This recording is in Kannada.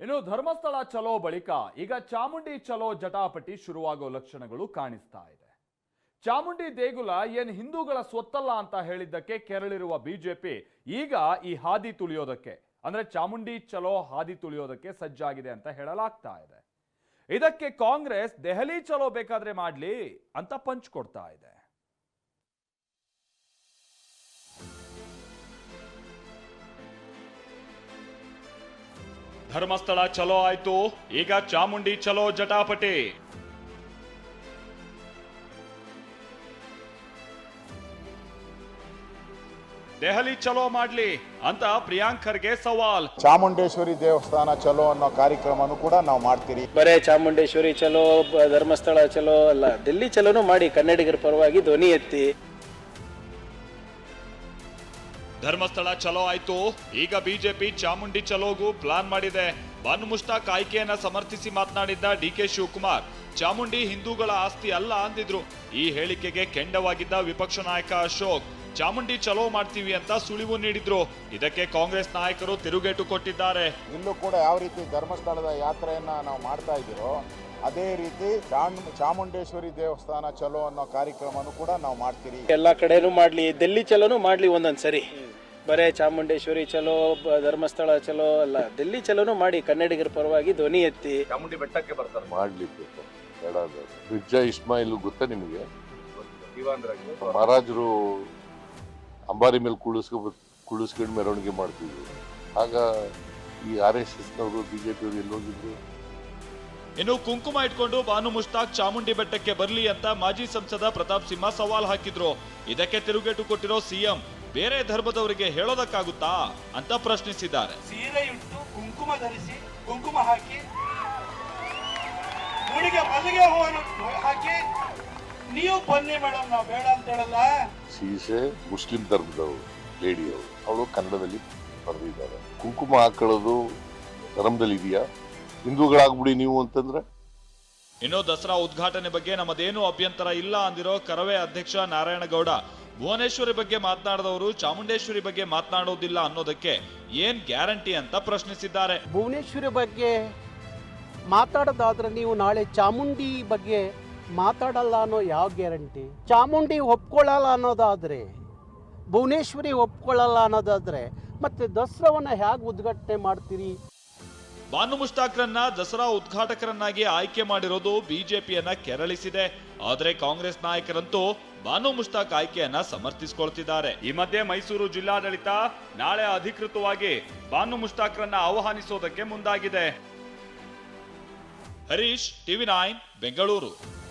ಇನ್ನು ಧರ್ಮಸ್ಥಳ ಚಲೋ ಬಳಿಕ ಈಗ ಚಾಮುಂಡಿ ಚಲೋ ಜಟಾಪಟಿ ಶುರುವಾಗೋ ಲಕ್ಷಣಗಳು ಕಾಣಿಸ್ತಾ ಇದೆ. ಚಾಮುಂಡಿ ದೇಗುಲ ಏನ್ ಹಿಂದೂಗಳ ಸ್ವತ್ತಲ್ಲ ಅಂತ ಹೇಳಿದ್ದಕ್ಕೆ ಕೆರಳಿರುವ ಬಿಜೆಪಿ ಈಗ ಈ ಹಾದಿ ತುಳಿಯೋದಕ್ಕೆ, ಅಂದ್ರೆ ಚಾಮುಂಡಿ ಚಲೋ ಹಾದಿ ತುಳಿಯೋದಕ್ಕೆ ಸಜ್ಜಾಗಿದೆ ಅಂತ ಹೇಳಲಾಗ್ತಾ ಇದೆ. ಇದಕ್ಕೆ ಕಾಂಗ್ರೆಸ್ ದೆಹಲಿ ಚಲೋ ಬೇಕಾದ್ರೆ ಮಾಡ್ಲಿ ಅಂತ ಪಂಚ್ ಕೊಡ್ತಾ ಇದೆ. ಧರ್ಮಸ್ಥಳ ಚಲೋ ಆಯ್ತು. ಈಗ ಚಾಮುಂಡಿ ಚಲೋ ಜಟಾಪಟಿ. ದೆಹಲಿ ಚಲೋ ಮಾಡ್ಲಿ ಅಂತ ಪ್ರಿಯಾಂಕ್ ಖರ್ಗೆ ಸವಾಲ್. ಚಾಮುಂಡೇಶ್ವರಿ ದೇವಸ್ಥಾನ ಚಲೋ ಅನ್ನೋ ಕಾರ್ಯಕ್ರಮನೂ ಕೂಡ ನಾವು ಮಾಡ್ತೀರಿ. ಬರೇ ಚಾಮುಂಡೇಶ್ವರಿ ಚಲೋ ಬ- ಧರ್ಮಸ್ಥಳ ಚಲೋ ಅಲ್ಲ ಡೆಲ್ಲಿ ಚಲೋನು ಮಾಡಿ ಕನ್ನಡಿಗರ ಪರವಾಗಿ ಧ್ವನಿ ಎತ್ತಿ. ಧರ್ಮಸ್ಥಳ ಚಲೋ ಆಯ್ತು. ಈಗ ಬಿಜೆಪಿ ಚಾಮುಂಡಿ ಚಲೋಗೂ ಪ್ಲಾನ್ ಮಾಡಿದೆ. ಬನ್ ಮುಷ್ತಾಕ್ ಆಯ್ಕೆಯನ್ನ ಸಮರ್ಥಿಸಿ ಮಾತನಾಡಿದ್ದ ಡಿ ಕೆ ಶಿವಕುಮಾರ್, ಚಾಮುಂಡಿ ಹಿಂದೂಗಳ ಆಸ್ತಿ ಅಲ್ಲ ಅಂದಿದ್ರು. ಈ ಹೇಳಿಕೆಗೆ ಕೆಂಡವಾಗಿದ್ದ ವಿಪಕ್ಷ ನಾಯಕ ಅಶೋಕ್ ಚಾಮುಂಡಿ ಚಲೋ ಮಾಡ್ತೀವಿ ಅಂತ ಸುಳಿವು ನೀಡಿದ್ರು. ಇದಕ್ಕೆ ಕಾಂಗ್ರೆಸ್ ನಾಯಕರು ತಿರುಗೇಟು ಕೊಟ್ಟಿದ್ದಾರೆ. ಇಲ್ಲೂ ಕೂಡ ಯಾವ ರೀತಿ ಧರ್ಮಸ್ಥಳದ ಯಾತ್ರೆಯನ್ನ ನಾವು ಮಾಡ್ತಾ ಇದ್ದೀರೋ ಅದೇ ರೀತಿ ಚಾಮ್ ಚಾಮುಂಡೇಶ್ವರಿ ದೇವಸ್ಥಾನ ಚಲೋ ಅನ್ನೋ ಕಾರ್ಯಕ್ರಮನೂ ಕೂಡ ನಾವು ಮಾಡ್ತೀರಿ. ಎಲ್ಲಾ ಕಡೆನೂ ಮಾಡ್ಲಿ ದೆಲ್ಲಿ ಚಲೋನು ಮಾಡ್ಲಿ ಒಂದೊಂದ್ ಸರಿ. ಬರೇ ಚಾಮುಂಡೇಶ್ವರಿ ಚಲೋ ಬ- ಧರ್ಮಸ್ಥಳ ಚಲೋ ಅಲ್ಲ ಡೆಲ್ಲಿ ಚಲೋನು ಮಾಡಿ ಕನ್ನಡಿಗರ ಪರವಾಗಿ ಧ್ವನಿ ಎತ್ತಿ. ಚಾಮುಂಡಿ ಬೆಟ್ಟಕ್ಕೆ ಬರ್ತಾರೆ. ಮಾಡ್ಲಿಕ್ಕೆ ಇಸ್ಮಾಯಿಲ್ ಗೊತ್ತಾ ನಿಮಗೆ? ಮಹಾರಾಜರು ಅಂಬಾರಿ ಮೇಲೆ ಕುಳಿಸ್ಕೊ ಕುಳಿಸ್ಕೊಂಡು ಮೆರವಣಿಗೆ ಮಾಡ್ತಿದ್ರು ಆಗ ಈ ಆರ್ ಎಸ್ ಎಸ್ನವರು ಬಿಜೆಪಿಯವರು ಎಲ್ಲೋಗಿದ್ರು ಇನ್ನು ಕುಂಕುಮ ಇಟ್ಕೊಂಡು ಬಾನು ಮುಷ್ತಾಕ್ ಚಾಮುಂಡಿ ಬೆಟ್ಟಕ್ಕೆ ಬರಲಿ ಅಂತ ಮಾಜಿ ಸಂಸದ ಪ್ರತಾಪ್ ಸಿಂಹ ಸವಾಲ್ ಹಾಕಿದ್ರು. ಇದಕ್ಕೆ ತಿರುಗೇಟು ಕೊಟ್ಟಿರೋ ಸಿಎಂ ಬೇರೆ ಧರ್ಮದವರಿಗೆ ಹೇಳೋದಕ್ಕಾಗುತ್ತಾ ಅಂತ ಪ್ರಶ್ನಿಸಿದ್ದಾರೆ. ಸೀರೆ ಇಟ್ಟು ಕುಂಕುಮ ಧರಿಸಿ ಕುಂಕುಮ ಹಾಕಿ ಮುಡಿಗೆ ಮಲ್ಲಿಗೆ ಹೂವನ್ನು ಹಾಕಿ ನೀವು ಬನ್ನಿ ಮೇಡಮ್ ನಾವು ಬೇಡ ಅಂತ ಹೇಳಲ್ಲ. ಸೀಸೆ ಮುಸ್ಲಿಂ ಧರ್ಮದವರು ಲೇಡಿಯವರು ಅವಳು ಕನ್ನಡದಲ್ಲಿ ಬರೆದಿದ್ದಾರೆ. ಕುಂಕುಮ ಹಾಕೊಳ್ಳೋದು ಧರ್ಮದಲ್ಲಿ ಇದೆಯಾ? ಹಿಂದೂಗಳಾಗ್ಬಿಡಿ ನೀವು ಅಂತಂದ್ರೆ. ಇನ್ನು ದಸರಾ ಉದ್ಘಾಟನೆ ಬಗ್ಗೆ ನಮ್ಮದೇನು ಅಭ್ಯಂತರ ಇಲ್ಲ ಅಂದಿರೋ ಕರವೇ ಅಧ್ಯಕ್ಷ ನಾರಾಯಣಗೌಡ. ಭುವನೇಶ್ವರಿ ಬಗ್ಗೆ ಮಾತನಾಡಿದವರು ಚಾಮುಂಡೇಶ್ವರಿ ಬಗ್ಗೆ ಮಾತನಾಡೋದಿಲ್ಲ ಅನ್ನೋದಕ್ಕೆ ಏನ್ ಗ್ಯಾರಂಟಿ ಅಂತ ಪ್ರಶ್ನಿಸಿದ್ದಾರೆ. ಭುವನೇಶ್ವರಿ ಬಗ್ಗೆ ಮಾತಾಡೋದಾದ್ರೆ ನೀವು ನಾಳೆ ಚಾಮುಂಡಿ ಬಗ್ಗೆ ಮಾತಾಡಲ್ಲ ಅನ್ನೋ ಯಾವ ಗ್ಯಾರಂಟಿ? ಚಾಮುಂಡಿ ಒಪ್ಕೊಳ್ಳಲ್ಲ ಅನ್ನೋದಾದರೆ ಭುವನೇಶ್ವರಿ ಒಪ್ಕೊಳ್ಳಲ್ಲ ಅನ್ನೋದಾದರೆ ಮತ್ತೆ ದಸರಾವನ್ನು ಹೇಗೆ ಉದ್ಘಾಟನೆ ಮಾಡ್ತೀರಿ? ಬಾನು ಮುಷ್ತಾಕ್ರನ್ನ ದಸರಾ ಉದ್ಘಾಟಕರನ್ನಾಗಿ ಆಯ್ಕೆ ಮಾಡಿರೋದು ಬಿಜೆಪಿಯನ್ನ ಕೆರಳಿಸಿದೆ. ಆದರೆ ಕಾಂಗ್ರೆಸ್ ನಾಯಕರಂತೂ ಬಾನು ಮುಷ್ತಾಕ್ ಆಯ್ಕೆಯನ್ನ ಸಮರ್ಥಿಸಿಕೊಳ್ತಿದ್ದಾರೆ. ಈ ಮಧ್ಯೆ ಮೈಸೂರು ಜಿಲ್ಲಾಡಳಿತ ನಾಳೆ ಅಧಿಕೃತವಾಗಿ ಬಾನು ಮುಷ್ತಾಕ್ರನ್ನ ಆಹ್ವಾನಿಸೋದಕ್ಕೆ ಮುಂದಾಗಿದೆ. Harish TV nine Bengaluru.